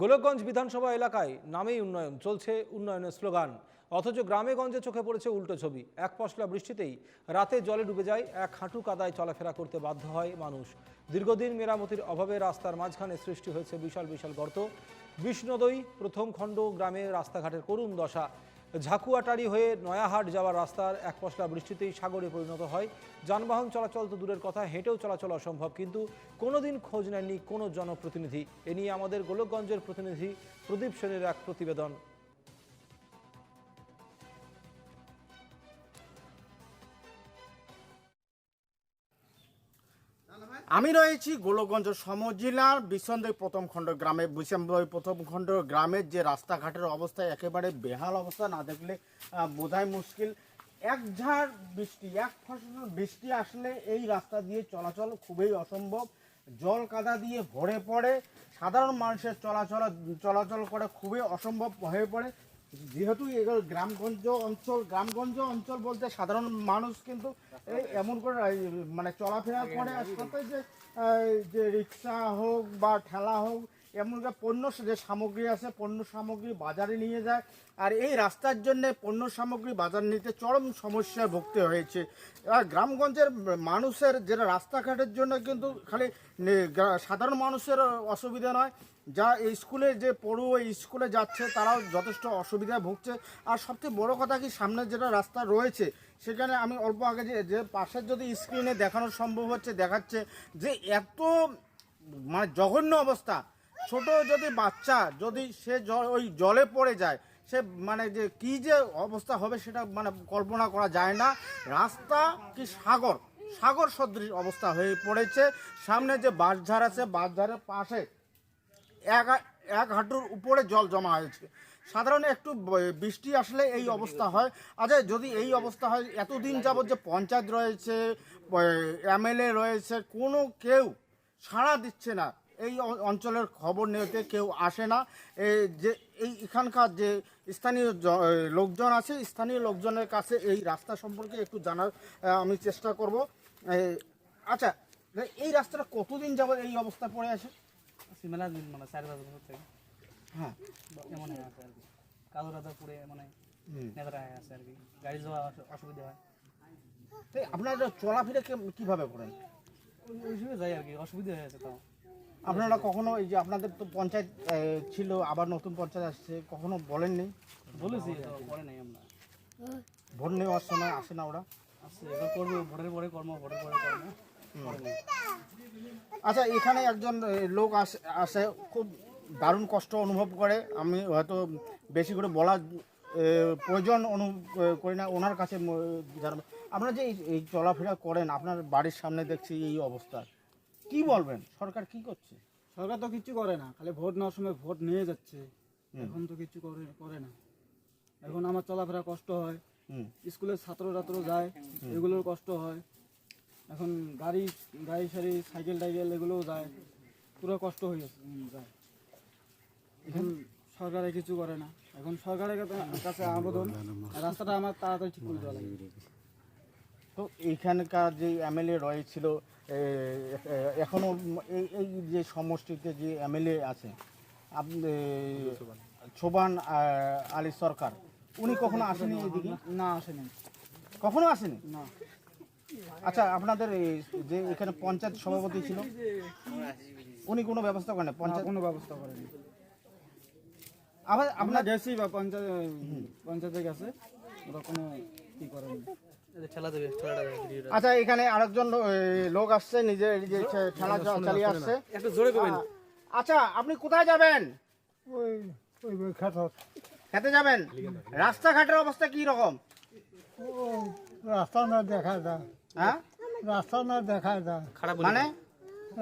গোলকগঞ্জ বিধানসভা এলাকায় নামেই উন্নয়ন, চলছে উন্নয়নের স্লোগান। অথচ গ্রামে গঞ্জে চোখে পড়েছে উল্টো ছবি। এক পশলা বৃষ্টিতেই রাতে জলে ডুবে যায়, এক হাঁটু কাদায় চলাফেরা করতে বাধ্য হয় মানুষ। দীর্ঘদিন মেরামতির অভাবে রাস্তার মাঝখানে সৃষ্টি হয়েছে বিশাল বিশাল গর্ত। বিষ্ণুদই প্রথম খণ্ড গ্রামের রাস্তাঘাটের করুণ দশা। ঝাকুয়াটারি হয়ে নয়াহাট যাওয়ার রাস্তার এক পশলা বৃষ্টিতেই সাগরে পরিণত হয়। যানবাহন চলাচল তো দূরের কথা, হেঁটেও চলাচল অসম্ভব, কিন্তু কোনোদিন খোঁজ নেননি কোনো জনপ্রতিনিধি। এ নিয়ে আমাদের গোলকগঞ্জের প্রতিনিধি প্রদীপ সেনের এক প্রতিবেদন। আমি রয়েছি গোলকগঞ্জ সমজেলার বিশ্বন্দই প্রথম খণ্ড গ্রামে। বিশ্বন্দই প্রথম খণ্ড গ্রামের যে রাস্তাঘাটের অবস্থা একেবারে বেহাল অবস্থা, না দেখলে বোঝাই মুশকিল। এক ঝাড় বৃষ্টি, এক ফসল বৃষ্টি আসলে এই রাস্তা দিয়ে চলাচল খুবই অসম্ভব। জল কাদা দিয়ে ভরে পড়ে, সাধারণ মানুষের চলাচল চলাচল করা খুবই অসম্ভব হয়ে পড়ে। যেহেতু এগুলো গ্রামগঞ্জ অঞ্চল গ্রামগঞ্জ অঞ্চল বলতে সাধারণ মানুষ কিন্তু এমন করে মানে চলাফেরা করে। এই যে রিক্সা হোক বা ঠেলা হোক এমন করে পণ্য যে সামগ্রী আছে, পণ্য সামগ্রী বাজারে নিয়ে যায়। আর এই রাস্তার জন্য পণ্য সামগ্রী বাজার নিতে চরম সমস্যায় ভুগতে হয়েছে। আর গ্রামগঞ্জের মানুষের যেটা রাস্তাঘাটের জন্য কিন্তু খালি সাধারণ মানুষের অসুবিধা নয়। যা এই স্কুলে যে পড়ুয়া স্কুলে যাচ্ছে, তারাও যথেষ্ট অসুবিধায় ভুগছে। আর সবচেয়ে বড় কথা কি, সামনে যেটা রাস্তা রয়েছে, সেখানে আমি অল্প আগে যে যে পাশের যদি স্ক্রিনে দেখানো সম্ভব হচ্ছে, দেখাচ্ছে যে এত মানে জঘন্য অবস্থা। ছোট যদি বাচ্চা, যদি সে ওই জলে পড়ে যায়, সে মানে যে কি যে অবস্থা হবে সেটা মানে কল্পনা করা যায় না। রাস্তা কি সাগর? সাগর সদৃশ অবস্থা হয়ে পড়েছে। সামনে যে বাঁশঝাড় আছে, বাঁশঝাড়ের পাশে এক এক হাঁটুর উপরে জল জমা হয়েছে। সাধারণ একটু বৃষ্টি আসলে এই অবস্থা হয়। আচ্ছা যদি এই অবস্থা হয়, এতদিন যাবত যে পঞ্চায়েত রয়েছে এমএলএ রয়েছে, কোনো কেউ সাড়া দিচ্ছে না। এই অঞ্চলের খবর নিতে কেউ আসে না। এই যে এই এখানকার যে স্থানীয় লোকজন আছে স্থানীয় লোকজনের কাছে এই রাস্তা সম্পর্কে একটু জানার আমি চেষ্টা করব। আচ্ছা এই রাস্তাটা কতদিন যাবত এই অবস্থা পড়ে আছে? মেলা দিন মানে চার পাঁচ বছর থেকে। হ্যাঁ। এমন আছে আর কি। কাদো রাদা পুড়ে মানে নেতারা আছে আর কি। গাড়ি যাওয়া অসুবিধা হয়। আপনারা চলাফেরা কে- কীভাবে করেন? ওই- ওই হিসেবে যাই আর কি অসুবিধা হয়ে আছে তাও। আপনারা কখনো এই যে আপনাদের তো পঞ্চায়েত ছিল আবার নতুন পঞ্চায়েত আসছে কখনো বলেননি? বলেছি। নাই আমরা। ভোট নেওয়ার সময় আসে না ওরা? আচ্ছা এবার করব ভোটের পরে কর্ম ভোটের পরে কর্ম। আচ্ছা এখানে একজন লোক আসে আসে খুব দারুণ কষ্ট অনুভব করে। আমি হয়তো বেশি করে বলার প্রয়োজন অনুভব এ, করি না ওনার কাছে আপনারা যে এই চলাফেরা করেন আপনার বাড়ির সামনে দেখছি এই অবস্থা। কি বলবেন? সরকার কি করছে? সরকার তো কিছু করে না খালি ভোট নেওয়ার সময় ভোট নিয়ে যাচ্ছে। এখন তো কিছু করে করে না। এখন আমার চলাফেরা কষ্ট হয়। স্কুলের ছাত্র ছাত্র যায় এগুলোর কষ্ট হয়। এখন গাড়ি গাড়ি সারি সাইকেল টাইকেল এগুলোও যায়। পুরো কষ্ট হয়ে যাচ্ছে। যায়। এখন সরকারে কিছু করে না। এখন সরকারের কাছে- কাছে আবেদন। রাস্তাটা আমার তাড়াতাড়ি ঠিক করে দেওয়া লাগে তো এইখানকার যে এমএলএ রয়েছিল এ, এ, এখনও এই এই যে সমষ্টিতে যে এমএলএ আছে আপনি ছোবান আহ, আলী সরকার উনি কখনো আসেনি এদিকে? না আসেনি। কখনো আসেনি? না। আচ্ছা আপনাদের যে এখানে পঞ্চায়েত সভাপতি ছিল উনি কোনো ব্যবস্থা করেন পঞ্চায়েত কোনো ব্যবস্থা করেনি। আবার আপনার গেছি বা পঞ্চায়েত পঞ্চায়েতে গেছে ওরা কোনো কি করেনি। আচ্ছা এখানে আরেকজন লোক আসছে নিজে যে খেলা চালিয়ে আসছে। একটু জোরে করবেন আচ্ছা আপনি কোথায় যাবেন? ওই ওই ওই খেতে যাবেন? রাস্তাঘাটের অবস্থা কি রকম? রাস্তা না দেখা যায়। হ্যাঁ? রাস্তা না দেখা যায়। খারাপ মানে?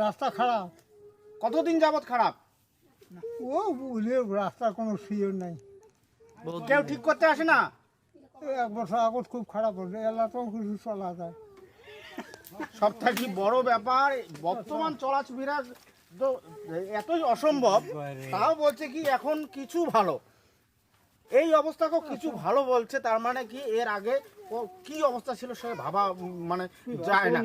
রাস্তা খারাপ। কতদিন যাবত খারাপ? ও বুঝলে রাস্তা কোনো সিওর নাই। কেউ ঠিক করতে আসে না? এক বছর আগত খুব খারাপ হয়েছে, এলাকাও কিছু চলা যায়। সব থেকে বড় ব্যাপার, বর্তমান চলাফেরা তো এতই অসম্ভব, তাও বলছে কি এখন কিছু ভালো। এই অবস্থাকেও কিছু ভালো বলছে, তার মানে কি এর আগে ও কি অবস্থা ছিল সে ভাবা মানে যায় না।